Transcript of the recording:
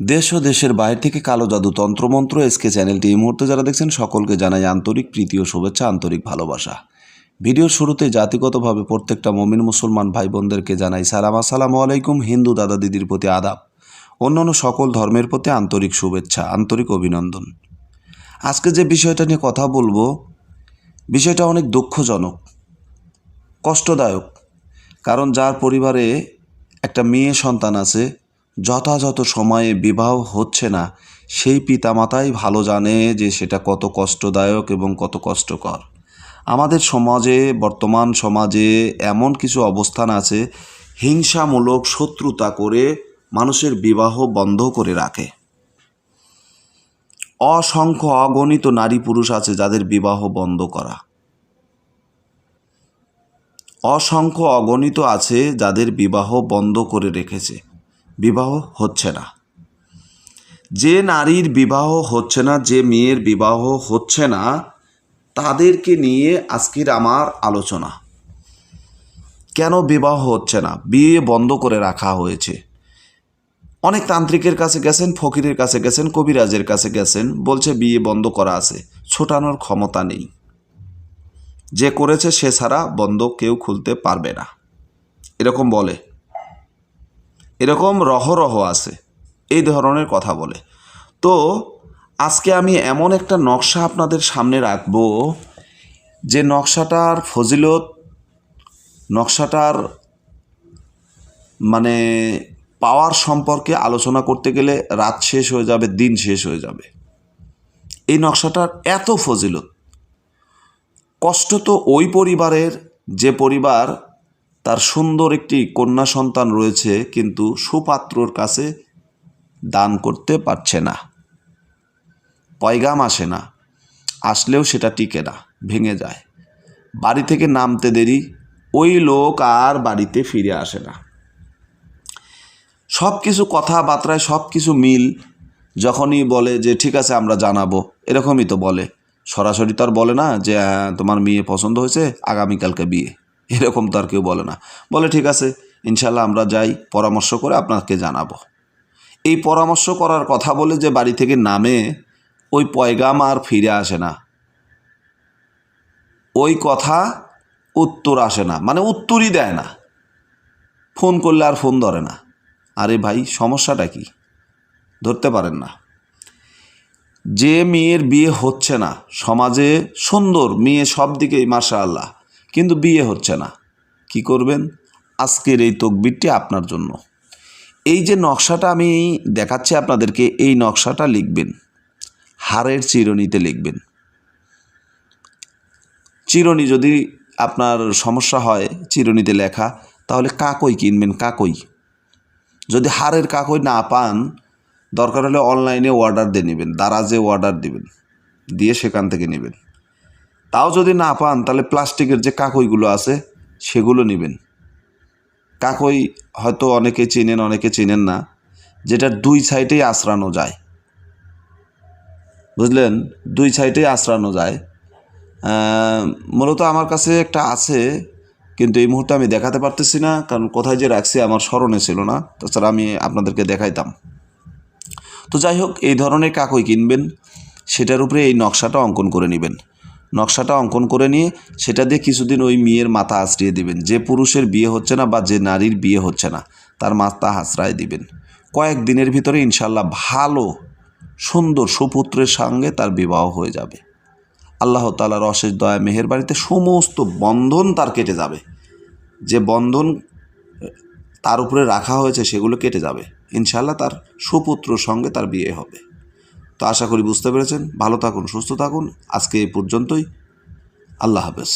দেশ ও দেশের বাইরে থেকে কালো জাদু তন্ত্রমন্ত্র এসকে চ্যানেলটি এই মুহূর্তে যারা দেখছেন, সকলকে জানাই আন্তরিক প্রীতি ও শুভেচ্ছা, আন্তরিক ভালোবাসা। ভিডিওর শুরুতে জাতিগতভাবে প্রত্যেকটা মমিন মুসলমান ভাই বোনদেরকে জানাই সালাম। আসসালামু আলাইকুম, হিন্দু দাদা দিদির প্রতি আদাব। অন্যান্য সকল ধর্মের প্রতি আন্তরিক শুভেচ্ছা, আন্তরিক অভিনন্দন। আজকে যে বিষয়টা নিয়ে কথা বলব, বিষয়টা অনেক দুঃখজনক, কষ্টদায়ক। কারণ যার পরিবারে একটা মেয়ে সন্তান আছে যথাযথ সময়ে বিবাহ হচ্ছে না। সেই পিতামাতাই ভালো জানে যে সেটা কত কষ্টদায়ক এবং কত কষ্টকর। আমাদের সমাজে, বর্তমান সমাজে এমন কিছু অবস্থান আছে, হিংসামূলক শত্রুতা করে মানুষের বিবাহ বন্ধ করে রাখে। অসংখ্য অগণিত নারী পুরুষ আছে যাদের বিবাহ বন্ধ করা। অসংখ্য অগণিত আছে যাদের বিবাহ বন্ধ করে রেখেছে। বিবাহ হচ্ছে না। যে নারীর বিবাহ হচ্ছে না, যে মেয়ের বিবাহ হচ্ছে না, তাদেরকে নিয়ে আজকের আমার আলোচনা। কেন বিবাহ হচ্ছে না? বিয়ে বন্ধ করে রাখা হয়েছে। অনেক তান্ত্রিকের কাছে গেছেন, ফকিরের কাছে গেছেন, কবিরাজের কাছে গেছেন, বলছে বিয়ে বন্ধ করা আছে, ছোটানোর ক্ষমতা নেই। যে করেছে সে ছাড়া বন্ধ কেউ খুলতে পারবে না। এরকম বলে। এরকম রহ আছে। এই ধরনের কথা বলে। তো, আজকে আমি এমন একটা নকশা আপনাদের সামনে রাখব যে নকশাটার ফজিলত, নকশাটার মানে পাওয়ার সম্পর্কে আলোচনা করতে গেলে রাত শেষ হয়ে যাবে, দিন শেষ হয়ে যাবে। এই নকশাটার এত ফজিলত। কষ্ট তো ওই পরিবারের, যে পরিবার তার সুন্দর একটি কন্যা সন্তান রয়েছে কিন্তু সুপাত্রর কাছে দান করতে পারছে না। পয়গাম আসে না। আসলেও সেটা টিকে না ভেঙে যায়। বাড়ি থেকে নামতে দেরি ওই লোক আর বাড়িতে ফিরে আসে না। সব কিছু কথাবার্তায় সব কিছু মিল। যখনই বলে যে ঠিক আছে আমরা জানাব এরকমই তো বলে। সরাসরি তো আর বলে না যে হ্যাঁ, তোমার মেয়ে পছন্দ হয়েছে আগামীকালকে বিয়ে। এরকম তো আর কেউ বলে না। বলে, ঠিক আছে ইনশাল্লাহ আমরা যাই, পরামর্শ করে আপনাকে জানাব। এই পরামর্শ করার কথা বলে যে বাড়ি থেকে নামে, ওই পয়গাম আর ফিরে আসে না। ওই কথা উত্তর আসে না মানে উত্তরই দেয় না। ফোন করলে আর ফোন ধরে না। আরে ভাই, সমস্যাটা কি? ধরতে পারেন না। যে মেয়ের বিয়ে হচ্ছে না, সমাজে সুন্দর মেয়ে সব দিকেই মাসা আল্লাহ কিন্তু বিয়ে হচ্ছে না। কি করবেন? আজকের এই তকবিরটি আপনার জন্য। এই যে নকশাটা আমি দেখাচ্ছি আপনাদেরকে, এই নকশাটা লিখবেন। হাড়ের চিরনিতে লিখবেন। চিরনি যদি আপনার সমস্যা হয় চিরনিতে লেখা, তাহলে কাকই কিনবেন, কাকই। যদি হাড়ের কাকই না পান, দরকার হলে অনলাইনে অর্ডার দিয়ে নেবেন, দারাজে অর্ডার দিবেন, দিয়ে সেখান থেকে নেবেন। তাও যদি না পান, তাহলে প্লাস্টিকের যে কাকইগুলো আছে, সেগুলো নেবেন। কাকই হয়তো অনেকে চেনেন অনেকে চেনেন না, যেটা দুই সাইডেই আশ্রানো যায়। বুঝলেন? দুই সাইডেই আশ্রানো যায়। মূলত আমার কাছে একটা আছে, কিন্তু এই মুহূর্তে আমি দেখাতে পারতেছি না, কারণ কোথায় যে রাখছি আমার স্মরণে ছিল না। তাছাড়া আমি আপনাদেরকে দেখাইতাম। তো যাই হোক, এই ধরনের কাকই কিনবেন, সেটার উপরে এই নকশাটা অঙ্কন করে নেবেন। নকশাটা অঙ্কন করে নিয়ে সেটা দিয়ে কিছুদিন ওই মেয়ের মাথা আশ্রিয়ে দিবেন। যে পুরুষের বিয়ে হচ্ছে না বা যে নারীর বিয়ে হচ্ছে না, তার মাথা আশ্রয় দিবেন। কয়েক দিনের ভিতরে ইনশাল্লাহ ভালো, সুন্দর সুপুত্রের সঙ্গে তার বিবাহ হয়ে যাবে। আল্লাহ তালার অশেষ দয়া মেহের বাড়িতে সমস্ত বন্ধন তার কেটে যাবে। যে বন্ধন তার উপরে রাখা হয়েছে সেগুলো কেটে যাবে। ইনশাল্লাহ তার সুপুত্রর সঙ্গে তার বিয়ে হবে। তো আশা করি বুঝতে পেরেছেন। ভালো থাকুন সুস্থ থাকুন। আজকে এই পর্যন্তই। আল্লাহ হাফেজ।